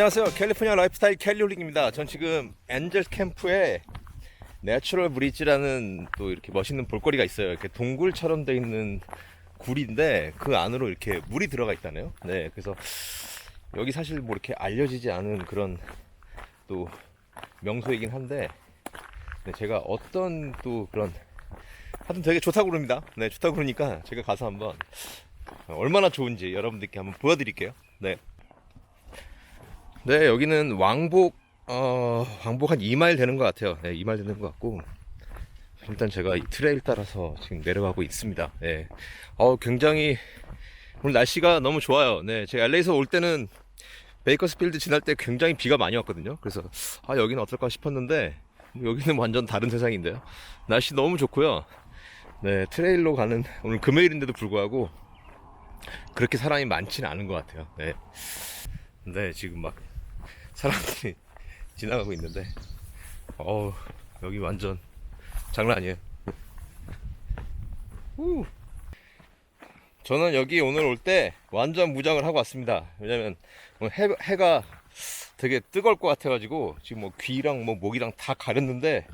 안녕하세요. 캘리포니아 라이프스타일 캘리홀링입니다. 전 지금 엔젤 캠프에 내추럴 브리지라는 또 이렇게 멋있는 볼거리가 있어요. 이렇게 동굴처럼 돼 있는 굴인데 그 안으로 이렇게 물이 들어가 있다네요. 네, 그래서 여기 사실 뭐 이렇게 알려지지 않은 그런 또 명소이긴 한데 네, 제가 어떤 또 그런 하여튼 되게 좋다고 그럽니다. 네, 좋다고 그러니까 제가 가서 한번 얼마나 좋은지 여러분들께 한번 보여드릴게요. 네. 네, 여기는 왕복, 어, 왕복 한 2마일 되는 것 같아요. 네, 2마일 되는 것 같고. 일단 제가 이 트레일 따라서 지금 내려가고 있습니다. 네. 어, 굉장히, 오늘 날씨가 너무 좋아요. 네, 제가 LA에서 올 때는 베이커스필드 지날 때 굉장히 비가 많이 왔거든요. 그래서, 아, 여기는 어떨까 싶었는데, 여기는 완전 다른 세상인데요. 날씨 너무 좋고요. 네, 트레일로 가는, 오늘 금요일인데도 불구하고, 그렇게 사람이 많지는 않은 것 같아요. 네. 네, 지금 막 사람들이 지나가고 있는데, 어우, 여기 완전 장난 아니에요. 후. 저는 여기 오늘 올 때 완전 무장을 하고 왔습니다. 왜냐면 해, 해가 되게 뜨거울 것 같아 가지고 지금 뭐 귀랑 뭐 목이랑 다 가렸는데,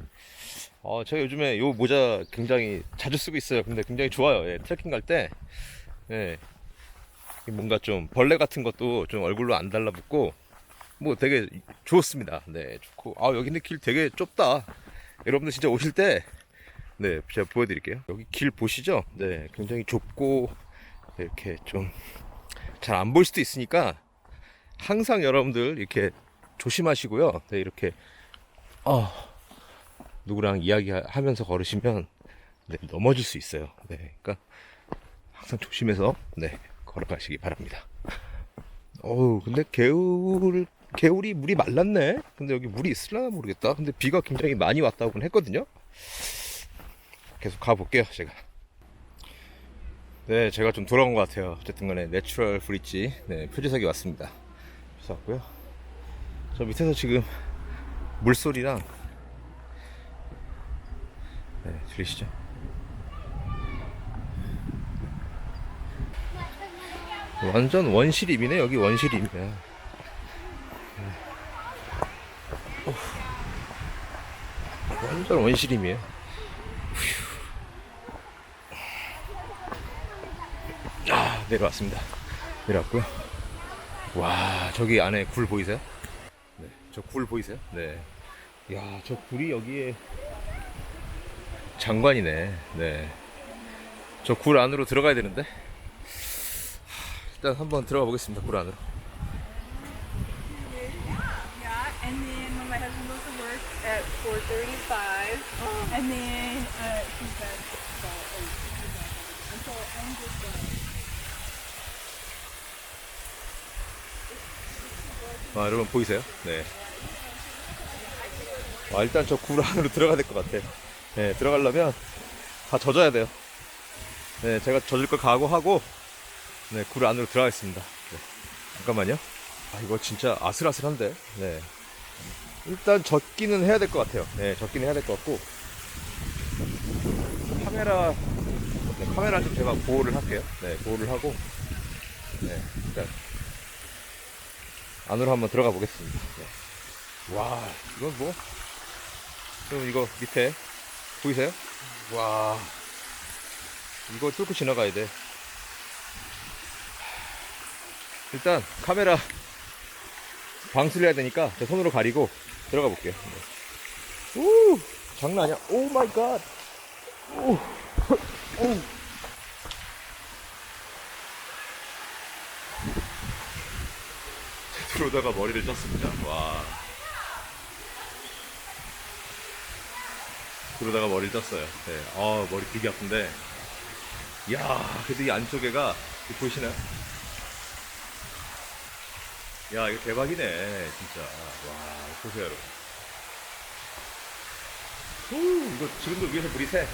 어, 제가 요즘에 요 모자 굉장히 자주 쓰고 있어요. 근데 굉장히 좋아요. 예, 트레킹 갈 때, 예, 뭔가 좀 벌레 같은 것도 좀 얼굴로 안 달라붙고 뭐 되게 좋습니다. 네, 좋고 아 여기는 길 되게 좁다. 여러분들 진짜 오실 때 네, 제가 보여드릴게요. 여기 길 보시죠? 네, 굉장히 좁고 이렇게 좀 잘 안 보일 수도 있으니까 항상 여러분들 이렇게 조심하시고요. 네, 이렇게 어, 누구랑 이야기하면서 걸으시면 네, 넘어질 수 있어요. 네, 그러니까 항상 조심해서 네 걸어가시기 바랍니다. 어우, 근데 개울, 개울이 물이 말랐네? 근데 여기 물이 있을라나 모르겠다. 근데 비가 굉장히 많이 왔다고는 했거든요? 계속 가볼게요, 제가. 네, 제가 좀 돌아온 것 같아요. 어쨌든 간에 내추럴 브릿지, 네, 표지석이 왔습니다. 그래서 왔고요. 저 밑에서 지금 물소리랑, 네, 들리시죠? 완전 원시림이네 여기 원시림이야 어. 완전 원시림이에요 휴. 아 내려왔습니다 내려왔고요 와 저기 안에 굴 보이세요? 네, 저 굴 보이세요? 네. 야, 저 굴이 여기에 장관이네. 네. 저 굴 안으로 들어가야 되는데. 일단 한번 들어가 보겠습니다. 굴 안으로. 435. And then uh, she said, so, oh, and so I'm just going 아, 여러분 보이세요? 네. 아, 일단 저 굴 안으로 들어가야 될 것 같아. 네, 들어가려면 다 젖어야 돼요. 네, 제가 젖을 걸 각오하고 네, 굴 안으로 들어가겠습니다. 네. 잠깐만요. 아, 이거 진짜 아슬아슬한데. 네. 일단 젖기는 해야 될 것 같아요. 네, 젖기는 해야 될 것 같고, 카메라, 네, 카메라 좀 제가 보호를 할게요. 네, 보호를 하고, 네, 일단 안으로 한번 들어가 보겠습니다. 네. 와, 이건 뭐? 그럼 이거 밑에 보이세요? 와, 이거 뚫고 지나가야 돼. 일단 카메라 방수를 해야 되니까 제 손으로 가리고 들어가 볼게요. 네. 오, 장난 아니야. 오 마이 갓. 오, 오. 들어오다가 머리를 쪘습니다. 와. 그러다가 머리를 쪘어요. 네. 아, 머리 되게 아픈데. 야 그래도 이 안쪽에가, 이거 보이시나요? 야, 이거 대박이네, 진짜. 와, 보세요, 여러분. 후, 이거 지금도 위에서 물이 새.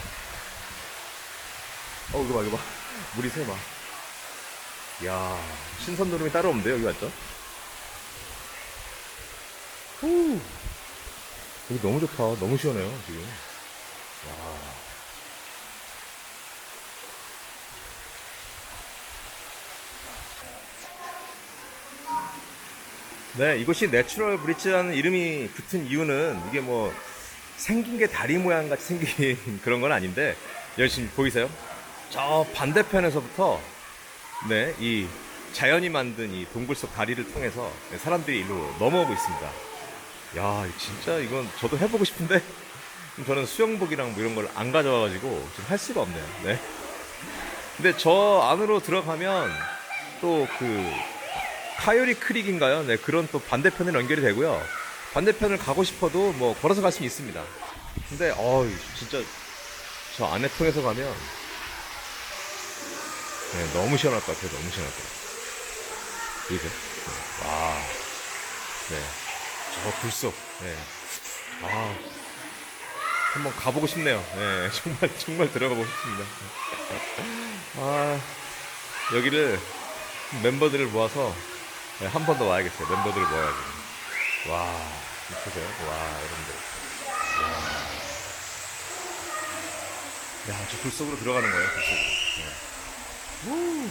어, 이거 봐, 이거 봐. 물이 새, 막. 야 신선 노름이 따로 없는데, 여기 완전? 후. 여기 너무 좋다. 너무 시원해요, 지금. 네, 이곳이 내추럴 브릿지라는 이름이 붙은 이유는 이게 뭐 생긴 게 다리 모양 같이 생긴 그런 건 아닌데 열심히 보이세요? 저 반대편에서부터 네, 이 자연이 만든 이 동굴 속 다리를 통해서 사람들이 일로 넘어오고 있습니다. 야, 진짜 이건 저도 해보고 싶은데 저는 수영복이랑 뭐 이런 걸 안 가져와가지고 지금 할 수가 없네요. 네. 근데 저 안으로 들어가면 또그 카요리 크릭인가요? 네, 그런 또 반대편에 연결이 되고요. 반대편을 가고 싶어도 뭐 걸어서 갈 수는 있습니다. 근데 어우 진짜 저 안에 통해서 가면 네, 너무 시원할 것 같아요. 너무 시원할 것 같아요. 보이세요? 네. 와, 네, 저 불속, 네, 아, 한번 가보고 싶네요. 네, 정말 정말 들어가보고 싶습니다. 아, 여기를 멤버들을 모아서 네, 한번 더 와야겠어요. 멤버들을 모아야지. 와, 보세요. 와, 여러분들. 야, 저 불 속으로 들어가는 거예요, 불 속으로. 네. 우.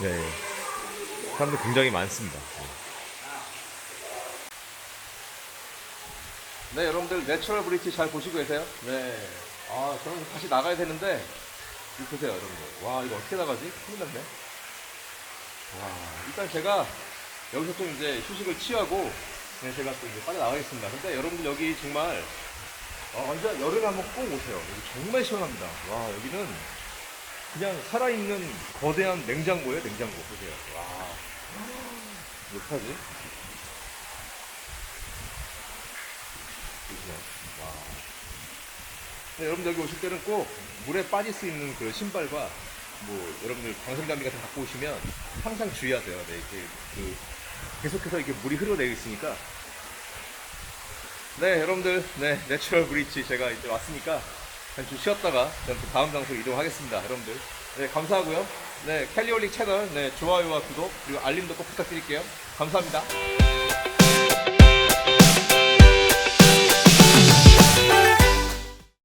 네. 사람들 굉장히 많습니다. 네, 여러분들 내추럴 브릿지 잘 보시고 계세요? 네. 아, 저는 다시 나가야 되는데 보세요, 여러분들. 와, 이거 어떻게 나가지? 큰일 났네. 와, 일단 제가 여기서 좀 이제 휴식을 취하고 네, 제가 또 이제 빠져나가겠습니다. 근데 여러분들 여기 정말 어, 완전 여름에 한번 꼭 오세요. 여기 정말 시원합니다. 와, 여기는 그냥 살아있는 거대한 냉장고예요, 냉장고. 보세요. 와. 못하지? 보세요. 와. 네, 여러분들 여기 오실 때는 꼭 물에 빠질 수 있는 그 신발과 뭐 여러분들 방생장비 같은 거 갖고 오시면 항상 주의하세요. 네, 이렇게 그 계속해서 이렇게 물이 흘러내리고 있으니까. 네, 여러분들, 네, 내추럴 브릿지 제가 이제 왔으니까 좀 쉬었다가 저는 또 다음 장소로 이동하겠습니다. 여러분들. 네, 감사하고요. 네, 캘리올릭 채널, 네, 좋아요와 구독, 그리고 알림도 꼭 부탁드릴게요. 감사합니다.